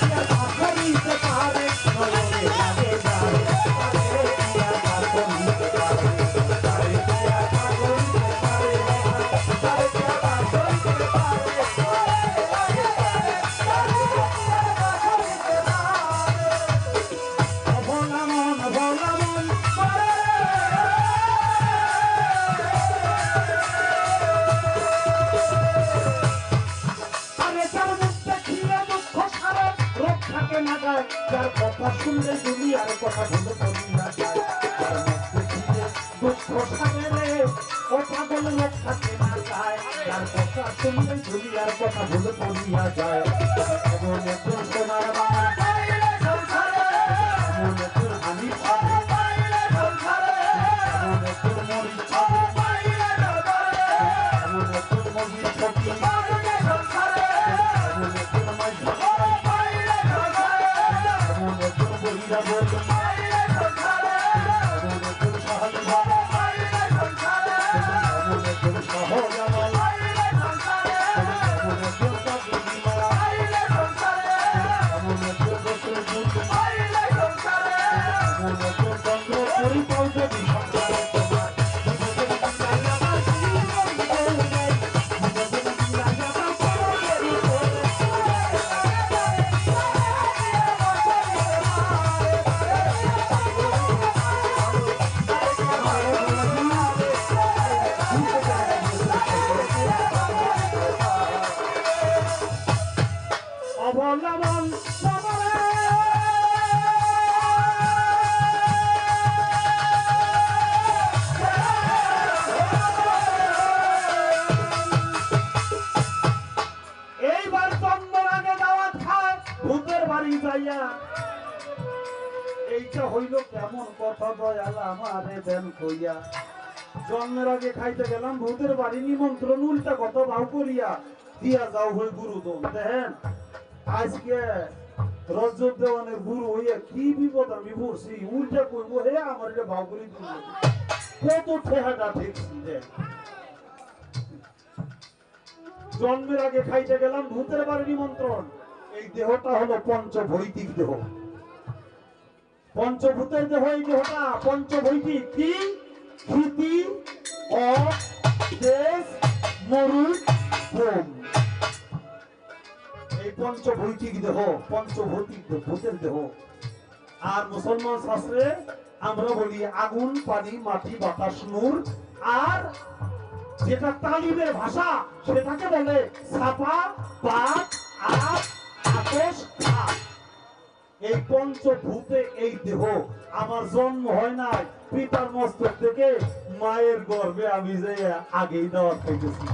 কি আর দুঃখ সারে রে ও পাগল রোগ থাকে না গায় যার কথা শুনলে দুনিয়ার কথা ভুলে পড়িয়া যায় এমন একজন সোনার বাবা আমারে দেন কইয়া। জন্মের আগে খাইতে গেলাম, ভূতের বাড়ি নিমন্ত্রণ, উল্টা কথা ভাও করিয়া দিয়া যাও হই গুরুদম দেখেন, আজকে দেওয়ানের গুরু হইয়া কি বিপদ আমি উল্টা কইব, হে আমার এটা করি কত ঠেহাটা ঠিকছি জন্মের আগে খাইতে গেলাম, ভূতের বাড়ি নিমন্ত্রণ। এই দেহটা হলো পঞ্চ ভৈতিক দেহ। পঞ্চভূতের দেহ এই দেহটা পঞ্চভৈতিক কি? ক্ষিতি অ দেশ মরু ভোম। এই পঞ্চভৌতিক দেহ পঞ্চভৌতিক ভূতের দেহ। আর মুসলমান শাস্ত্রে আমরা বলি আগুন, পানি, মাটি, বাতাস, নূর। আর যেটা তালিমের ভাষা, সেটাকে বলে ছাপা পাক আপ, আতস খাপ এই পঞ্চভূতে এই দেহ আমার জন্ম হয় নাই। পিতার মস্তক থেকে মায়ের গর্ভে আমি যে আগেই দেওয়া খাইতেছি।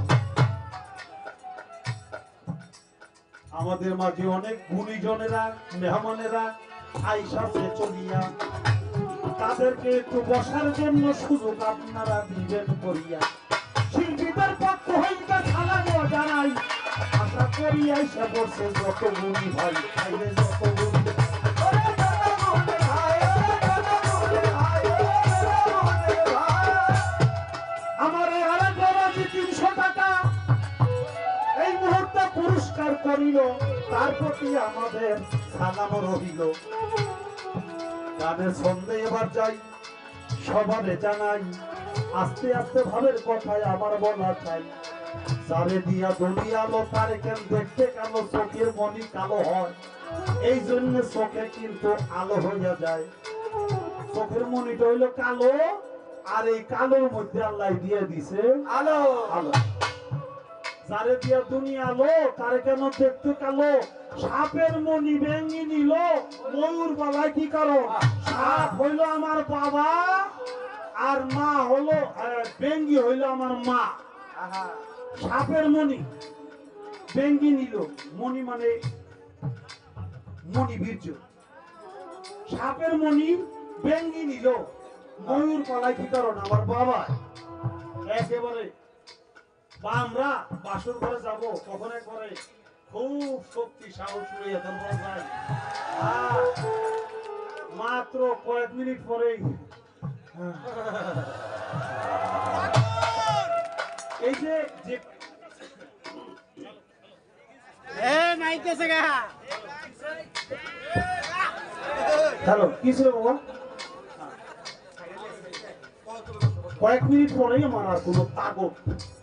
আমাদের মাঝে অনেক গুণীজনেরা, মেহমানেরা আইসা সে চলিয়া, তাদেরকে একটু বসার জন্য সুযোগ আপনারা দিবেন করিয়া। শিল্পীদের পক্ষ হইতে সালামও জানাই, আশা করি আইসা বসে যত গুণী খাইলে যত করিল তার প্রতি আমাদের সালাম রহিল। গানের ছন্দে এবার যাই সবারে জানাই আস্তে আস্তে ভাবের কথায় আমার বলা চাই। সারে দিয়া দুনিয়ালো তারে কেন দেখতে কালো চোখের মনি কালো হয়। এই জন্য চোখে কিন্তু আলো হইয়া যায়। চোখের মনিটা হইল কালো আর এই কালোর মধ্যে আল্লাহ দিয়ে দিছে আলো। আলো। যারে দিয়া দুনিয়া আলো তারে কেন দেখতে কালো? সাপের মনি ভেঙে নিল ময়ূর বালায় কি করো সাপ হইল আমার বাবা আর মা হলো বেঙ্গি হইল আমার মা। সাপের মনি বেঙ্গি নিল মনি মানে মনি বীর্য। সাপের মনি বেঙ্গি নিল ময়ূর পালায় কি কারণ? আমার বাবা। একেবারে বা আমরা বাসর ঘরে যাব তখন একবারে খুব শক্তি সাহস লইয়া মাত্র কয়েক মিনিট পরেই এই যে যে হ্যালো কি ছিল বাবা? কয়েক মিনিট পরেই আমার আর কোনো তাগত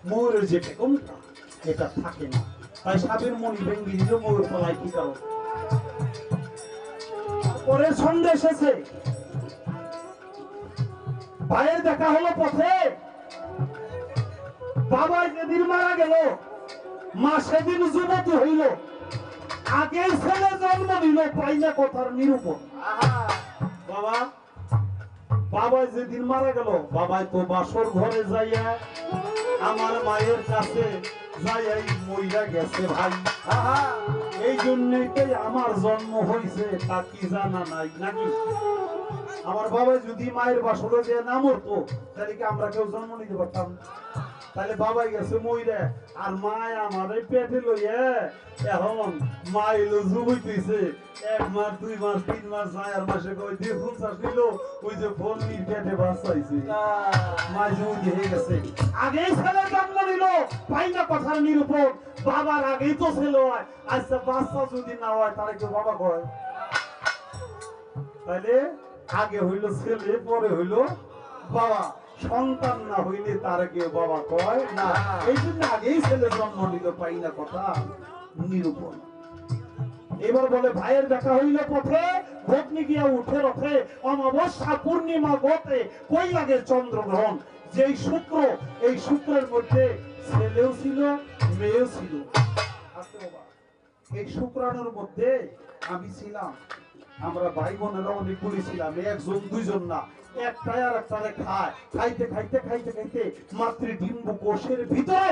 ময়ূরের যে বেগমটা, এটা থাকে না। তাই সাবের মনি ভেঙ্গি দিল ময়ূর তলায় কি কারণ? পরে সন্ধ্যে এসেছে। ভাইয়ের দেখা হলো পথে। বাবা যেদিন মারা গেল, মা সেদিন যুবতী হইল। আগেই ছেলে জন্ম নিল, পাইনা কথার নিরূপণ। বাবা। বাবা যেদিন মারা গেল, বাবাই তো বাসর ঘরে যাইয়া আমার মায়ের কাছে যাইয়াই মইরা গেছে ভাই। এই জন্যই আমার জন্ম হয়েছে তা কি জানা নাই নাকি? আমার বাবা যদি মায়ের বাসরে যে না মরতো, তাহলে কি আমরা কেউ জন্ম নিতে পারতাম? তাহলে বাবাই গেছে মইরে। আর মায় আমার এই পেটে লইয়া এখন মা এলো জুবইতেছে। এক মাস দুই মাস তিন মাস আর মাসে কই দিয়ে ফুল চাষ দিল ওই যে নিয়ে পেটে বাচ্চাইছে মা জুবই হয়ে গেছে। আগে ছেলে জন্ম নিল পাই না কথার নিরূপণ। বাবার আগেই তো ছেলে হয়। আচ্ছা বাচ্চা যদি না হয় তাহলে কেউ বাবা কয়? তাইলে আগে হইল ছেলে পরে হইল বাবা। সন্তান না হইলে তার কেউ বাবা কয়? না। এই জন্য আগেই ছেলে জন্ম নিল পাই না কথা। নিরূপণ। এবার বলে ভাইয়ের দেখা হইল পথে ভগ্নি গিয়া উঠে রথে অমাবস্যা পূর্ণিমা গতে কই লাগে চন্দ্রগ্রহণ? যেই শুক্র এই শুক্রের মধ্যে ছেলেও ছিল মেয়েও ছিল। এই শুক্রাণুর মধ্যে আমি ছিলাম। আমরা ভাই বোনেরা অনেকগুলি ছিলাম একজন দুইজন না একটাই আর একটারে খায়। খাইতে খাইতে খাইতে খাইতে মাতৃডিম্ব কোষের ভিতরে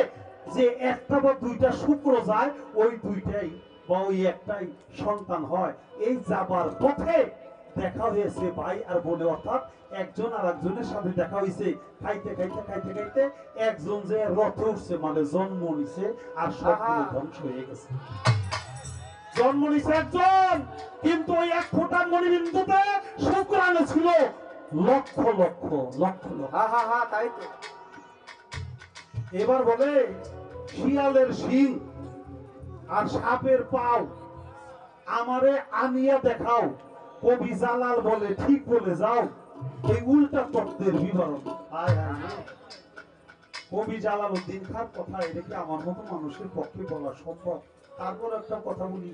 যে একটা বা দুইটা শুক্র যায় ওই দুইটাই বা ওই একটাই সন্তান হয়। এই যাবার পথে দেখা হয়েছে ভাই আর বোনে অর্থাৎ একজন আর একজনের সাথে দেখা হয়েছে খাইতে খাইতে খাইতে খাইতে একজন যে রথে উঠছে মানে জন্ম নিছে আর সবগুলো ধ্বংস হয়ে গেছে। জন্ম নিছে একজন কিন্তু ওই এক ফোঁটা মণিবিন্দুতে শুক্রাণু ছিল। লক্ষ লক্ষ লক্ষ লক্ষ। হা হা হা তাই তো। এবার বলে শিয়ালের শিং আর সাপের পাও আমারে আনিয়া দেখাও। কবি জালাল বলে ঠিক বলে যাও এই উল্টা তত্ত্বের বিবরণ। কবি জালাল উদ্দিন খান কথা এটা কি আমার মতো মানুষের পক্ষে বলা সম্ভব? তারপর একটা কথা বলি।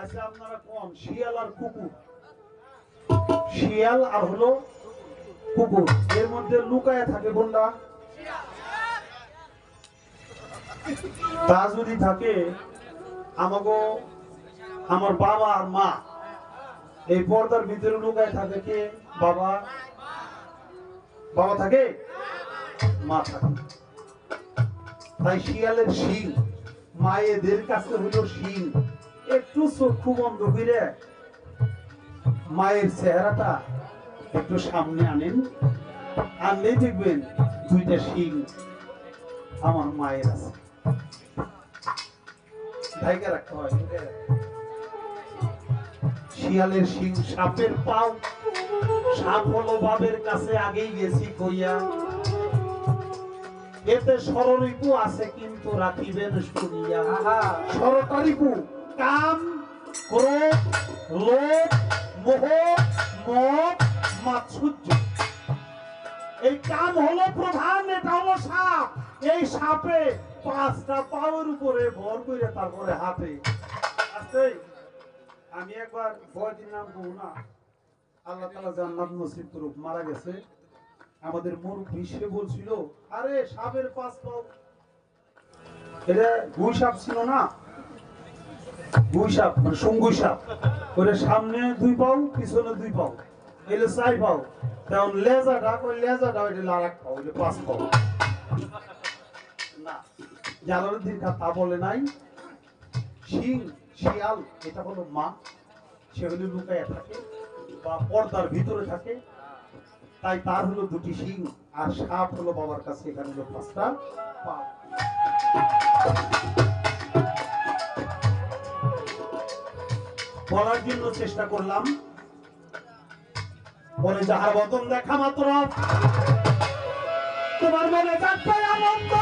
আচ্ছা আপনারা কোন? শিয়াল আর কুকুর? শিয়াল আর হলো কুকুর। এর মধ্যে লুকায় থাকে কোনটা? তা যদি থাকে আমাকে আমার বাবা আর মা, এই পর্দার ভিতরে লুকায় থাকে কে? বাবা? বাবা থাকে? মা থাকে। তাই শিয়ালের শিং। মায়েদের কাছে হলো শিং একটু চক্ষু বন্ধ করে মায়ের চেহারাটা একটু সামনে আনেন। আনলেই দেখবেন দুইটা শিং আমার মায়ের আছে। শিয়ালের শিং সাপের পাও। সাপ হলো বাবের কাছে আগেই গেছি কইয়া এতে সররিপু আছে কিন্তু রাখিবেন শুনিয়া সরকারিপু কাম ক্রোধ লোভ মোহ মদ মাৎসর্য। এই কাম হলো প্রধান এটা হলো সাপ। এই সাপে পাঁচটা পাওয়ার উপরে ভর করে তারপরে হাতে আস্তে। আমি একবার বয়দিন নাম কহু না। আল্লাহ তালা জান্নাত নসিব করুক মারা গেছে। আমাদের মুরব্বী সে বলছিল, আরে সাপের পাঁচ পাও। এটা গুই সাপ ছিল না? গুই সাপ মানে সঙ্গুই সাপ। ওরে সামনে দুই পাও, পিছনে দুই পাও, এলে পাও। তেমন ওই লারাক পাও পাঁচ পাও। না তা বলে নাই। শিং, শিয়াল, এটা হলো মা। সেগুলি লুকায় থাকে বা পর্দার ভিতরে থাকে। তাই তার হলো দুটি শিং আর সাপ হলো বাবার কাছে, এখানে হলো পাঁচটা বলার জন্য চেষ্টা করলাম। বলে যাহার বদন দেখা মাত্র, তোমার মনে যাচ্ছে আনন্দ